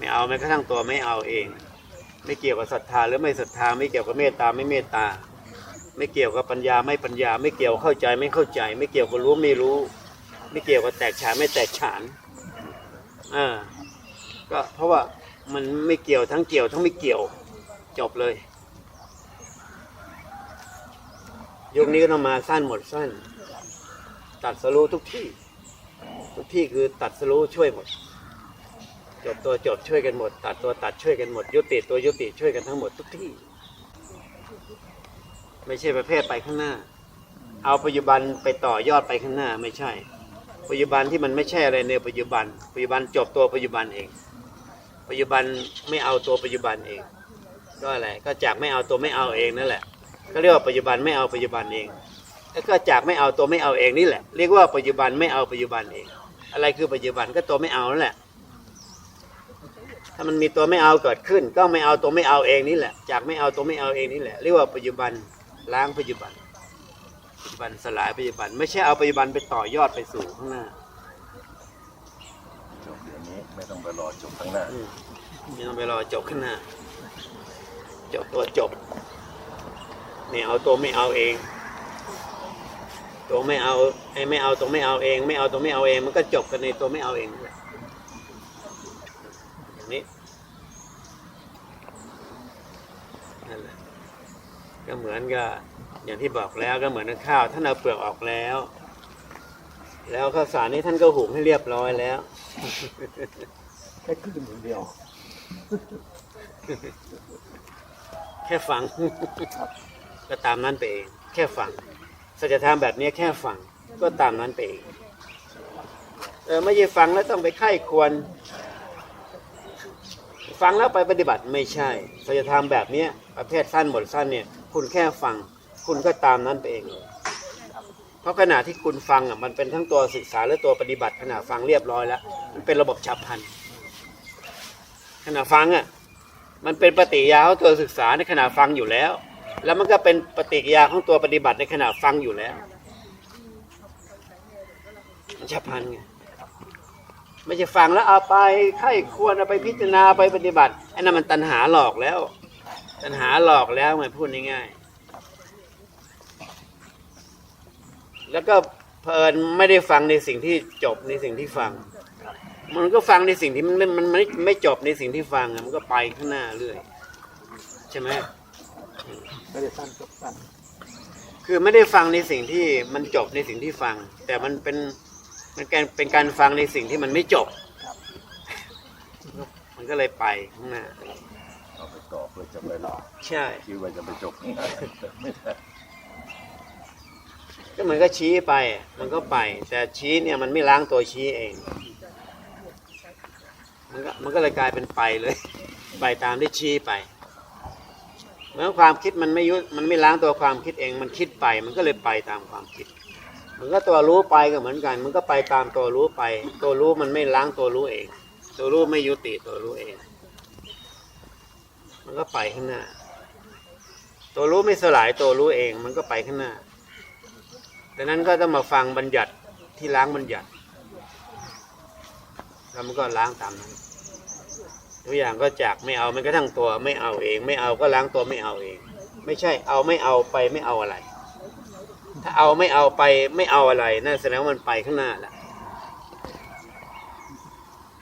ไม่เอาแม้กระทั่งตัวไม่เอาเอง ไม่เกี่ยวกับศรัทธาหรือไม่ศรัทธาไม่เกี่ยวกับเมตตาไม่เมตตา ไม่เกี่ยวกับปัญญาไม่ปัญญา ไม่เกี่ยวเข้าใจไม่เข้าใจ ไม่เกี่ยวกับรู้ไม่รู้ ไม่เกี่ยวกับแตกฉานไม่แตกฉานอ่าก็เพราะว่ามันไม่เกี่ยวทั้งเกี่ยวทั้งไม่เกี่ยวจบเลยยุคนี้ก็ต้องมาสั้นหมดสั้น ตัดสรู้ทุกที่ ทุกที่คือตัดสรู้ช่วยหมด จบตัวจบช่วยกันหมด ตัดตัวตัดช่วยกันหมด ยุติตัวยุติช่วยกันทั้งหมดทุกที่ ไม่ใช่ประเภทไปข้างหน้า เอาปัจจุบันไปต่อยอดไปข้างหน้าไม่ใช่ ปัจจุบันที่มันไม่ใช่อะไรในปัจจุบัน ปัจจุบันจบตัวปัจจุบันเอง ปัจจุบันไม่เอาตัวปัจจุบันเองก็อะไรก็จากไม่เอาตัวไม่เอาเองนั่นแหละก็เรียกว่าปัจจุบันไม่เอาปัจจุบันเองแล้วก็จากไม่เอาตัวไม่เอาเองนี่แหละ เรียกว่าปัจจุบันไม่เอาปัจจุบันเอง อะไรคือปัจจุบันก็ตัวไม่เอานั่นแหละ ถ้ามันมีตัวไม่เอาเกิดขึ้น ก็ไม่เอาตัวไม่เอาเองนี่แหละ จากไม่เอาตัวไม่เอาเองนี่แหละเรียกว่าปัจจุบันล้างปัจจุบัน ปัจจุบันสลายปัจจุบัน ไม่ใช่เอาปัจจุบันไปต่อยอดไปสู่ข้างหน้าจบเดี๋ยวนี้ไม่ต้องไปรอจบข้างหน้าอืมไม่ต้องไปรอจบข้างหน้า จบตัวจบไม่เอาตัวไม่เอาเอง ตัวไม่เอาไอ้ไม่เอาตัวไม่เอาเอง ไม่เอาตัวไม่เอาเอง มันก็จบกันในตัวไม่เอาเองนั่นแหละอย่างนี้นั่นแหละ ก็เหมือนกับอย่างที่บอกแล้วก็เหมือนกับข้าวท่านเอาเปลือกออกแล้ว แล้วข้าวสารนี้ท่านก็หุงให้เรียบร้อยแล้วแค่ขึ้นมือเดียว แค่ฟัง ก็ตามนั้นไปเอง แค่ฟังสัจธรรมแบบนี้แค่ฟังก็ตามนั้นไปเองเออไม่ใช่ฟังแล้วต้องไปไข้ควร ฟังแล้วไปปฏิบัติไม่ใช่สัจธรรมแบบเนี้ยประเภทสั้นหมดสั้นเนี่ย คุณแค่ฟัง คุณก็ตามนั้นไปเองเลยเพราะขณะที่คุณฟังอะมันเป็นทั้งตัวศึกษาและตัวปฏิบัติขณะฟังเรียบร้อยแล้ว มันเป็นระบบฉับพลันขณะฟังอะมันเป็นปฏิยาของตัวศึกษาในขณะฟังอยู่แล้ว แล้วมันก็เป็นปฏิกิริยาของตัวปฏิบัติในขณะฟังอยู่แล้ว มันฉับพลันไงไม่ใช่ฟังแล้วเอาไปไข้ควรเอาไปพิจารณาไปปฏิบัติไอ้นั่นมันตัณหาหลอกแล้ว ตัณหาหลอกแล้วไงพูดง่ายๆแล้วก็เพลินไม่ได้ฟังในสิ่งที่จบในสิ่งที่ฟัง มันก็ฟังในสิ่งที่มันไม่มันไม่ไม่จบในสิ่งที่ฟังอะมันก็ไปข้างหน้าเรื่อยใช่ไหมไม่ได้สั้นจบสั้นคือไม่ได้ฟังในสิ่งที่มันจบในสิ่งที่ฟัง แต่มันเป็นมันการเป็นการฟังในสิ่งที่มันไม่จบ มันก็เลยไปข้างหน้าเอา ไปต่อเพื่อจะไปรอใช่ คิดว่าจะไปจบข้างหน้าไม่ได้ก็เหมือนก็ชี้ไป มันก็ไป แต่ชี้เนี่ยมันไม่ล้างตัวชี้เอง มันก็มันก็เลยกลายเป็นไปเลย ไปตามที่ชี้ไปเมื่อความคิดมันไม่ยุมันไม่ล้างตัวความคิดเอง มันคิดไป มันก็เลยไปตามความคิด มันก็ตัวรู้ไปก็เหมือนกัน มันก็ไปตามตัวรู้ไป ตัวรู้มันไม่ล้างตัวรู้เอง ตัวรู้ไม่ยุติตัวรู้เอง มันก็ไปข้างหน้า ตัวรู้ไม่สลายตัวรู้เอง มันก็ไปข้างหน้าดังนั้นก็ต้องมาฟังบัญญัติที่ล้างบัญญัติแล้วมันก็ล้างตามนั้นตัวอย่างก็จากไม่เอามันก็ทั้งตัวไม่เอาเอง ไม่เอาก็ล้างตัวไม่เอาเอง ไม่ใช่เอาไม่เอาไปไม่เอาอะไร ถ้าเอาไม่เอาไปไม่เอาอะไรนั่นแสดงว่ามันไปข้างหน้าแหละ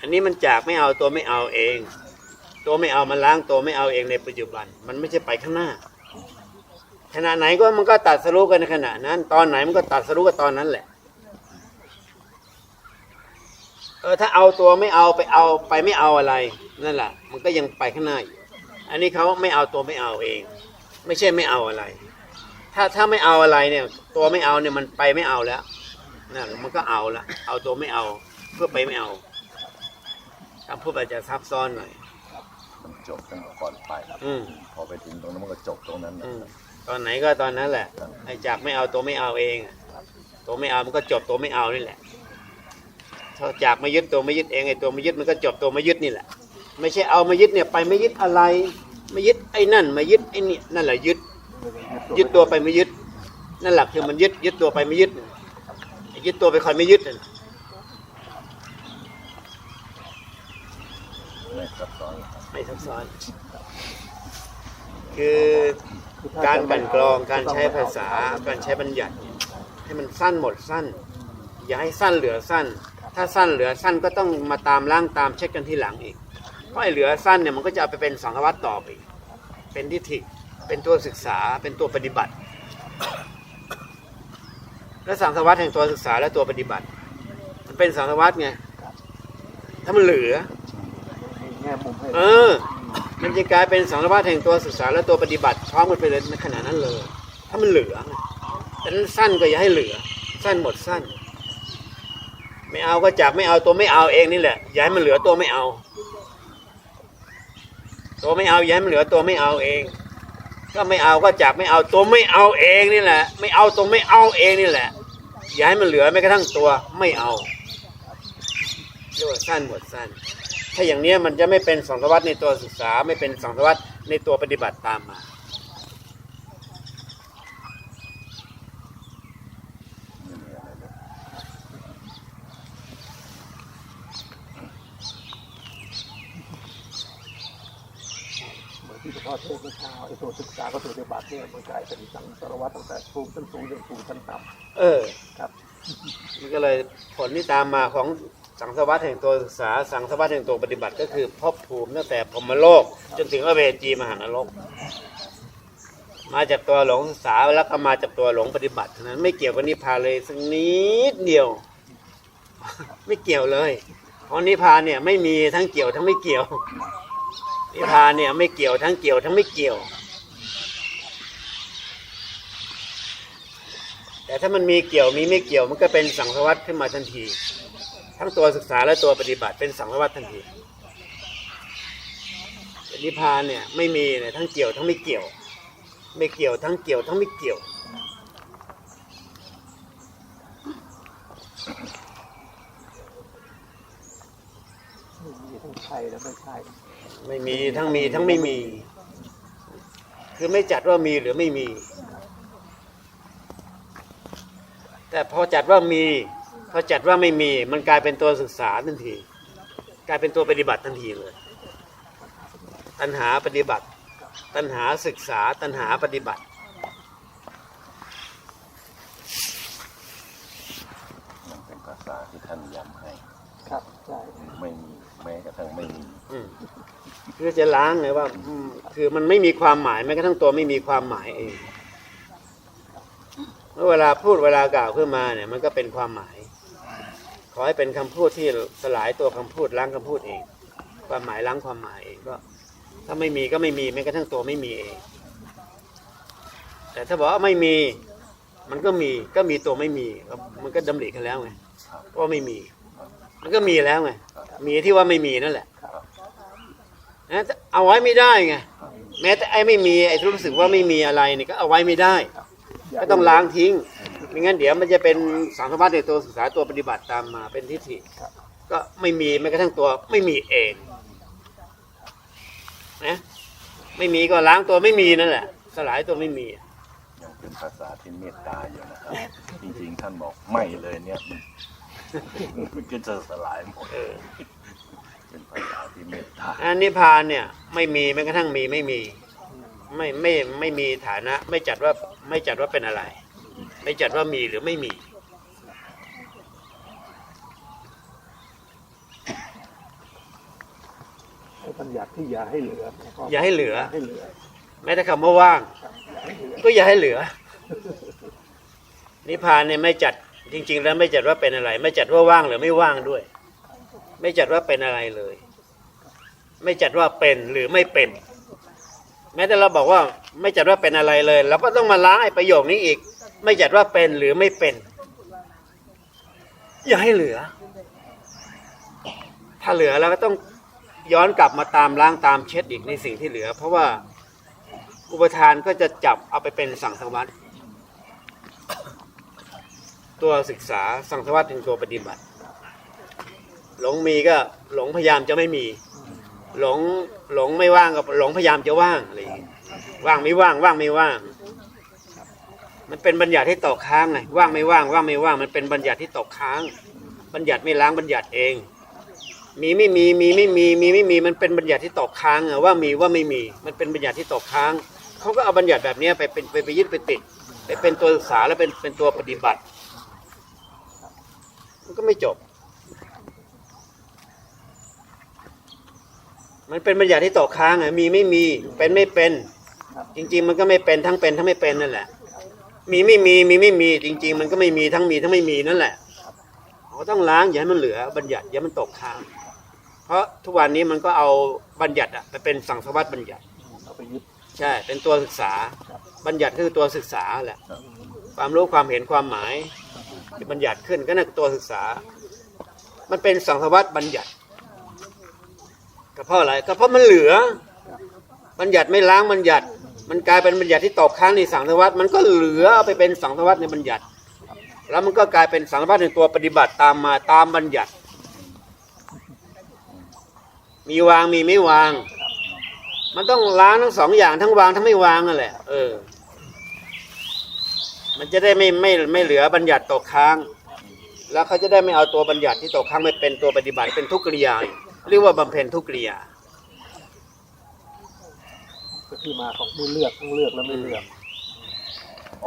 อันนี้มันจากไม่เอาตัวไม่เอาเอง ตัวไม่เอามันล้างตัวไม่เอาเองในปัจจุบัน มันไม่ใช่ไปข้างหน้า ขณะไหนก็มันก็ตัดสรู้กันในขณะนั้น ตอนไหนมันก็ตัดสรู้กันตอนนั้นแหละเออถ้าเอาตัวไม่เอาไปเอาไปไม่เอาอะไรนั่นแหละมันก็ยังไปข้างหน้าอยู่อันนี้เขาไม่เอาตัวไม่เอาเอง ไม่ใช่ไม่เอาอะไร ถ้าถ้าไม่เอาอะไรเนี่ย ตัวไม่เอาเนี่ยมันไปไม่เอาแล้วนั่นมันก็เอาละเอาตัวไม่เอาเพื่อไปไม่เอาคำพูดอาจจะซับซ้อนหน่อย มันจบตั้งแต่ก่อนไปอืม พอไปถึงตรงนั้นมันก็จบตรงนั้นนะอืม ตอนไหนก็ตอนนั้นแหละไอ้จากไม่เอาตัวไม่เอาเองอะตัวไม่เอามันก็จบตัวไม่เอานี่แหละถ้าจากไม่ยึดตัวไม่ยึดเองไอ้ตัวไม่ยึดมันก็จบตัวไม่ยึดนี่แหละ ไม่ใช่เอามายึดเนี่ยไปไม่ยึดอะไร ไม่ยึดไอ้นั่นมายึดไอ้นี่นั่นแหละยึด ยึดตัวไปไม่ยึด นั่นแหละคือมันยึดยึดตัวไปไม่ยึดไอ้ยึดตัวไปคอยไม่ยึดน่ะไม่ซับซ้อน ไม่ซับซ้อน คือการกลันกรองการใช้ภาษาการใช้บัญญัติเนี่ยให้มันสั้นหมดสั้น อย่าให้สั้นเหลือสั้น ถ้าสั้นเหลือสั้นก็ต้องมาตามล้างตามเช็คกันที่หลังอีกเพราะไอ้เหลือสั้นเนี่ยมันก็จะเอาไปเป็นสังฆวัตต่อไปอีกเป็นทิฏฐิเป็นตัวศึกษาเป็นตัวปฏิบัติ และสังฆวัตแห่งตัวศึกษาและตัวปฏิบัติ มันเป็นสังฆวัตไงถ้ามันเหลือแง่มุมให้ เออ มันจะกลายเป็นสังฆวัตแห่งตัวศึกษาและตัวปฏิบัติพร้อมกันไปเลยในขณะนั้นเลย ถ้ามันเหลือแต่นั้นสั้นก็อย่าให้เหลือ สั้นหมดสั้น ไม่เอาก็จับไม่เอาตัวไม่เอาเองนี่แหละ อย่าให้มันเหลือตัวไม่เอา ตัวไม่เอาอย่าให้มันเหลือตัวไม่เอาเอง ก็ไม่เอาก็จับไม่เอาตัวไม่เอาเองนี่แหละ ไม่เอาตัวไม่เอาเองนี่แหละ อย่าให้มันเหลือแม้กระทั่งตัวไม่เอาเรียกว่าสั้นหมดสั้น ถ้าอย่างเนี้ยมันจะไม่เป็นสังสวัตในตัวศึกษาไม่เป็นสังสวัตในตัวปฏิบัติตามมาไม่มีอะไรเลยเหมือนที่หลวงพ่อเทศน์เมื่อเช้าไอ้ตัวศึกษากับตัวปฏิบัติเนี่ยมันกลายเป็นสังสารวัตรตั้งแต่ภูมิชั้นสูงจนสู่ชั้นต่เออำครับมันก็เลยผลที่ตามมาของ สังสวัตแห่งตัวศึกษา สังสวัตแห่งตัวปฏิบัติก็คือภพภูมิตั้งแต่พรมโลก จนถึงอเวจีมหานรก มาจากตัวหลงศึกษาแล้วก็มาจากตัวหลงปฏิบัติเท่านั้นไม่เกี่ยวกับนิพพานเลยสักนิดเดียว ไม่เกี่ยวเลย เพราะนิพพานเนี่ยไม่มีทั้งเกี่ยวทั้งไม่เกี่ยว นิพพานเนี่ยไม่เกี่ยวทั้งเกี่ยวทั้งไม่เกี่ยว แต่ถ้ามันมีเกี่ยวมีไม่เกี่ยวมันก็เป็นสังสวัตขึ้นมาทันที ทั้งตัวศึกษาและตัวปฏิบัติเป็นสังสวัตทันทีแต่นิพพานเนี่ยไม่มีเนี่ยทั้งเกี่ยวทั้งไม่เกี่ยว ไม่เกี่ยวทั้งเกี่ยวทั้งไม่เกี่ยว ไม่มีทั้งใช่และไม่ใช่ไม่มีทั้งมีทั้งไม่มี คือไม่จัดว่ามีหรือไม่มี แต่พอจัดว่ามี พอจัดว่าไม่มีมันกลายเป็นตัวศึกษาทันที กลายเป็นตัวปฏิบัติทันทีเลย ตัณหาปฏิบัติ ตัณหาศึกษาตัณหาปฏิบัติมันเป็นภาษาที่ท่านย้ำให้ครับใช่ไม่มีแม้กระทั่งไม่มีอืมคือจะล้างไงว่าอืมคือมันไม่มีความหมายแม้กระทั่งตัวไม่มีความหมายเองเมื่อเวลาพูดเวลากล่าวขึ้นมาเนี่ยมันก็เป็นความหมายข อให้เป็นคำพูดที่สลายตัวคำพูดล้างคำพูดเอง ความหมายล้างความหมายเองก็ ถ้าไม่มีก็ไม่มีแม้กระทั่งตัวไม่มีเอง แต่ถ้าบอกว่าไม่มี มันก็มีก็มีตัวไม่มีมันก็ดำริกันแล้วไงว่าไม่มี มันก็มีแล้วไงมีที่ว่าไม่มีนั่นแหละนะเอาไว้ไม่ได้ไงแม้แต่ไอ้ไม่มีไอ้รู้สึกว่าไม่มีอะไรนี่ก็เอาไว้ไม่ได้ ก็ต้องล้างทิ้ง ไม่งั้นเดี๋ยวมันจะเป็นสังสารวัตในตัวศึกษาตัวปฏิบัติตามมาเป็นทิฏฐิก็ไม่มีแม้กระทั่งตัวไม่มีเองนะไม่มีก็ล้างตัวไม่มีนั่นแหละ สลายตัวไม่มียังเป็นภาษาที่เมตตาอยู่นะครับ จริงๆท่านบอกไม่เลยเนี่ยมันมันก็จะสลายหมดเออเป็นภาษาที่เมตตาอันนิพพานเนี่ย ไม่มีแม้กระทั่งมีไม่มี ไม่ไม่ไม่มีฐานะ ไม่จัดว่าไม่จัดว่าเป็นอะไร ไม่จัดว่ามีหรือไม่มีไอ้บัญญัติที่อย่าให้เหลือแล้วก็อย่าให้เหลือ ให้เหลือแม้แต่คำว่าว่าง ครับอย่าให้เหลือก็อย่าให้เหลือ นิพพานเนี่ยไม่จัดจริง ๆ แล้วไม่จัดว่าเป็นอะไร ไม่จัดว่าว่างหรือไม่ว่างด้วย ไม่จัดว่าเป็นอะไรเลย ไม่จัดว่าเป็นหรือไม่เป็น แม้แต่เราบอกว่าไม่จัดว่าเป็นอะไรเลยเราก็ต้องมาล้างไอ้ประโยคนี้อีก ไม่จัดว่าเป็นหรือไม่เป็น อย่าให้เหลือ ถ้าเหลือแล้วก็ต้องย้อนกลับมาตามล้างตามเช็ดอีกในสิ่งที่เหลือ เพราะว่าอุปทานก็จะจับเอาไปเป็นสังสวัตตัวศึกษาสังสวัตถึงตัวปฏิบัติ หลงมีก็หลงพยายามจะไม่มี หลงหลงไม่ว่างก็หลงพยายามจะว่างอะไร่ว่างไม่ว่างว่างไม่ว่าง มันเป็นบัญญัติที่ตกค้างไงว่างไม่ว่างว่างไม่ว่างมันเป็นบัญญัติที่ตกค้าง บัญญัติไม่ล้างบัญญัติเอง มีไม่มีมีไม่มีมีไม่มีมันเป็นบัญญัติที่ตกค้างอะว่ามีว่าไม่มีมันเป็นบัญญัติที่ตกค้างเขาก็เอาบัญญัติแบบนี้ไปเป็นไปไปยึดไปติดไปเป็นตัวศึกษาแล้วเป็นเป็นตัวปฏิบัติ มันก็ไม่จบ มันเป็นบัญญัติที่ตกค้างอะมีไม่มีเป็นไม่เป็น จริง ๆ มันก็ไม่เป็นทั้งเป็นทั้งไม่เป็นนั่นแหละ มีไม่มีมีไม่มีจริง ๆ มันก็ไม่มีทั้งมีทั้งไม่มีนั่นแหละเราต้องล้างอย่าให้มันเหลือบัญญัติอย่าให้มันตกค้าง เพราะทุกวันนี้มันก็เอาบัญญัติอะไปเป็นสังสวัตบัญญัติเอาไปยึดใช่ เป็นตัวศึกษา บัญญัติก็คือตัวศึกษาแหละ ความรู้ความเห็นความหมายที่บัญญัติขึ้นก็นั่นคือตัวศึกษา มันเป็นสังสวัตบัญญัติก็เพราะอะไรก็เพราะมันเหลือ บัญญัติไม่ล้างบัญญัติ มันกลายเป็นบัญญัติที่ตกค้างในสังสวัตมันก็เหลือไปเป็นสังสวัตในบัญญัติ แล้วมันก็กลายเป็นสังสวัตในตัวปฏิบัติตามมาตามบัญญัติ มีวางมีไม่วาง มันต้องล้างทั้งสองอย่างทั้งวางทั้งไม่วางนั่นแหละ เออ มันจะได้ไม่ไม่ไม่เหลือบัญญัติตกค้าง แล้วเขาจะได้ไม่เอาตัวบัญญัติที่ตกค้างไปเป็นตัวปฏิบัติเป็นทุกกิริยา เรียกว่าบำเพ็ญทุกกิริยา ก็ที่มาของไม่เลือกทั้งเลือกและไม่เลือก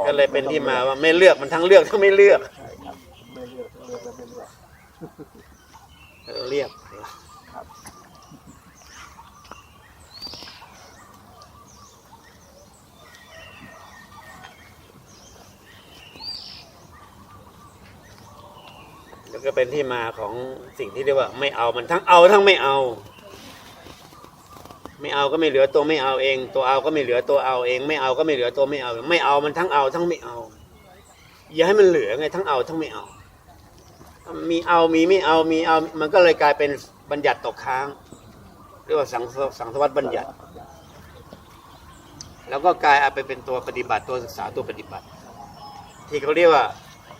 ก็เลยเป็นที่มาว่าไม่เลือกมันทั้งเลือกทั้งไม่เลือกใช่ครับไม่เลือกทั้งเลือกและไม่เลือกเออเรียกครับแล้วก็เป็นที่มาของสิ่งที่เรียกว่า ไม่เอามันทั้งเอาทั้งไม่เอา ไม่เอาก็ไม่เหลือตัวไม่เอาเอง ตัวเอาก็ไม่เหลือตัวเอาเอง ไม่เอาก็ไม่เหลือตัวไม่เอา ไม่เอามันทั้งเอาทั้งไม่เอา อย่าให้มันเหลือไงทั้งเอาทั้งไม่เอา มีเอามีไม่เอามีเอา มันก็เลยกลายเป็นบัญญัติตกค้างเรียกว่าสังสสังสวัตบัญญัติ แล้วก็กลายเอาไปเป็นตัวปฏิบัติตัวศึกษาตัวปฏิบัติ ที่เขาเรียกว่า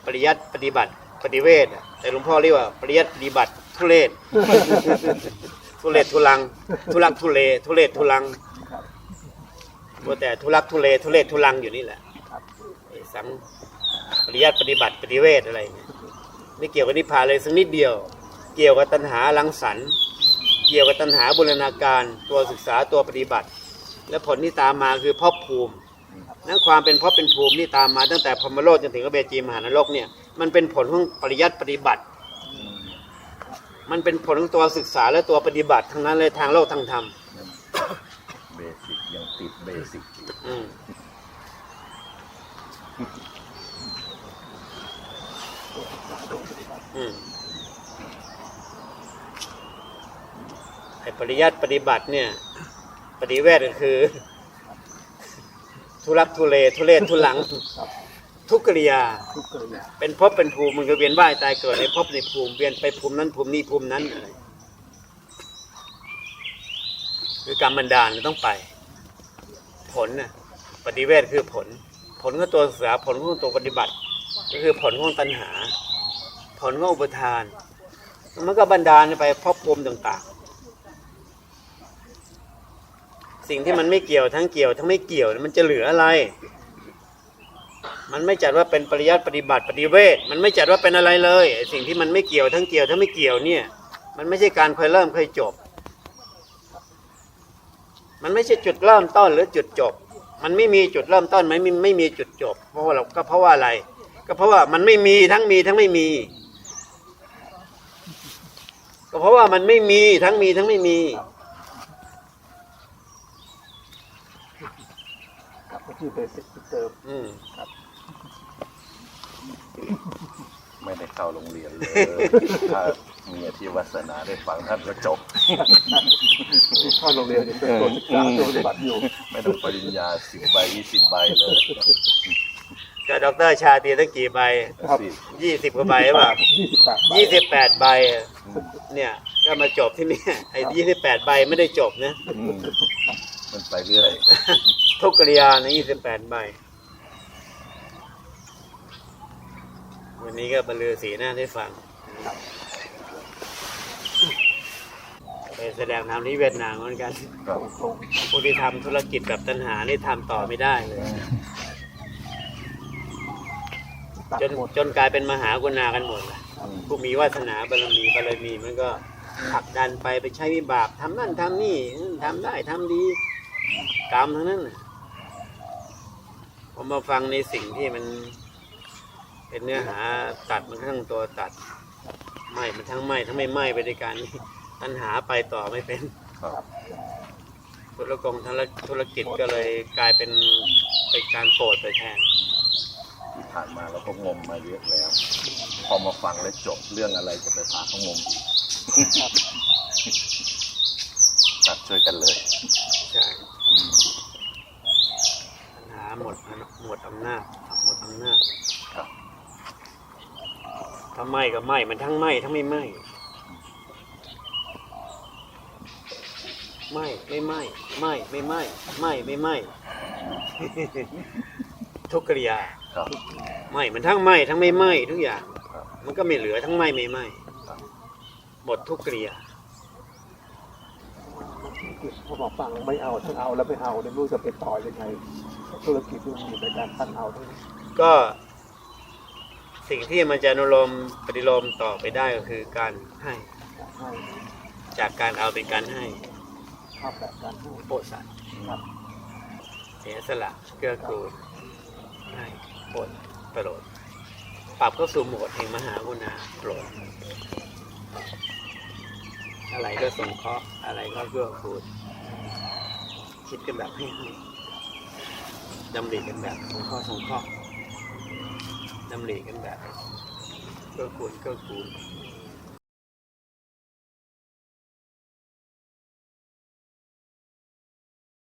ปริยัติปฏิบัติปฏิเวทแต่หลวงพ่อเรียกว่าปริยัติปฏิบัติทุเรศ ทุเรศทุลัง ทุลักทุเลทุเรศทุลังครับมัวแต่ทุลักทุเลทุเรศทุลังอยู่นี่แหละสังปริยัติปฏิบัติปฏิเวทอะไรเนี่ยไม่เกี่ยวกับนิพพานเลยสักนิดเดียว เกี่ยวกับตัณหาลังสรรเกี่ยวกับตัณหาบูรณาการตัวศึกษาตัวปฏิบัติ และผลที่ตามมาคือภพภูมินั้นความเป็นพราะเป็นภูมินี่ตามมาตั้งแต่พรมโลกจนถึงอเบจีมหานรกเนี่ยมันเป็นผลของปริยัติปฏิบัติ มันเป็นผลของตัวศึกษาและตัวปฏิบัติทั้งนั้นเลยทางโลกทางธรรมเบสิกยังติดเบสิกอยู่อืมอืมไอปริยัติปฏิบัติเนี่ย ปฏิเวทก็คือ ทุรักทุเลทุเลศทุลังครับ ทุกกิริยา ทุกเกิดอย่างเป็นภพเป็นภูมิมันก็เวียนว่ายตายเกิดในภพในภูมิเวียนไปภูมินั้นภูมินี้ภูมินั้นอะไรคือกรรมบันดาลต้องไป ผลน่ะปฏิเวทคือผล ผลก็ตัวศึกษาผลของตัวปฏิบัติ ก็คือผลของตัณหา ผลของอุปทาน มันก็บันดาลไปภพภูมิต่างๆ สิ่งที่มันไม่เกี่ยวทั้งเกี่ยวทั้งไม่เกี่ยวมันจะเหลืออะไร มันไม่จัดว่าเป็นปริยัติปฏิบัติปฏิเวทมันไม่จัดว่าเป็นอะไรเลยไอ้สิ่งที่มันไม่เกี่ยวทั้งเกี่ยวทั้งไม่เกี่ยวเนี่ยมันไม่ใช่การเคยเริ่มเคยจบ มันไม่ใช่จุดเริ่มต้นหรือจุดจบ มันไม่มีจุดเริ่มต้นไม่มีไม่มีจุดจบ เพราะว่าเราก็เพราะว่าอะไร ก็เพราะว่ามันไม่มีทั้งมีทั้งไม่มี ก็เพราะว่ามันไม่มีทั้งมีทั้งไม่มีครับก็คือเบสิกเติมอืม ไม่ได้เข้าโรงเรียนเลย ถ้ามีอธิวัสนาได้ฟังท่านก็จบ เข้าโรงเรียนยังเป็นตัวศึกษาตัวปฏิบัติอยู่ ไม่ต้องปริญญาสิบใบยี่สิบใบเลยก็ดอกเตอรชาตรีตั้งกี่ใบครับสิยี่สิบกว่าใบหรือเปล่ายี่สิบแปดยี่สิบแปดใบอืมเนี่ย ก็มาจบที่นี่ไอ้ยี่สิบแปดใบไม่ได้จบนะอืมมันไปเรื่อย ทุกกริยาในยี่สิบแปดใบ วันนี้ก็บรรลือสีหน้าได้ฟังไปแสดงธรรมที่เวียดนามเหมือนกันครับตรงผู้ที่ทำธุรกิจแบบตัณหานี่ทำต่อไม่ได้เลยตัดจนหมดจนกลายเป็นมหากุณากันหมดเลยอืมผู้มีวาสนาบารมีบารมีมันก็ผลักดันไปไปใช้วิบากทำนั่นทำนี่ทำได้ทำดีกรรมทั้งนั้นน่ะผมมาฟังในสิ่งที่มัน เป็นเนื้อหาตัดมันทั้งตัวตัดไหม่มันทั้งไหม่ทั้งไม่ไหม้ไปด้วยกันตัณหาไปต่อไม่เป็นครับธุรกงธุรธุรกิจก็เลยกลายเป็นเป็นการโปรดไปแทนที่ผ่านมาเราก็งมมาเยอะแล้ว พอมาฟังแล้วจบเรื่องอะไรจะไปพาเขางมตัดช่วยกันเลยใช่ปัญหาหมดหมดอำนาจหมดอำนาจครับ ถ้าไหม้ก็ไหม้มันทั้งไหม้ทั้งไม่ไหม้ไหม้ไม่ไหม้ไหม้ไม่ไหม้ไหม้ไม่ไหม้ทุกกริยาครับไหม้มันทั้งไหม้ทั้งไม่ไหม้ทุกอย่างครับมันก็ไม่เหลือทั้งไหม้ไม่ไหม้ครับหมดทุกกริยาพอบอกฟังไม่เอาทั้งเอาแล้วไม่เอาเนี่ยไม่รู้จะไปต่อยังไงธุรกิจมันมีในการทั้งเอาทั้งก็ สิ่งที่มันจะอนุโลมปฏิโลมต่อไปได้ก็คือการให้ ให้จากการเอาเป็นการให้ภาพแบบการให้โปรดสัตว์ครับเสียสละเกื้อกูลให้โปรดโปรดปรับเข้าสู่โหมดแห่งมหากรุณาโปรดอะไรก็สงเคราะห์อะไรก็เกื้อกูลคิดกันแบบให้ให้ดำริกันแบบสงเคราะห์สงเคราะห์ ดำริกันแบบก็ควรก็คูณ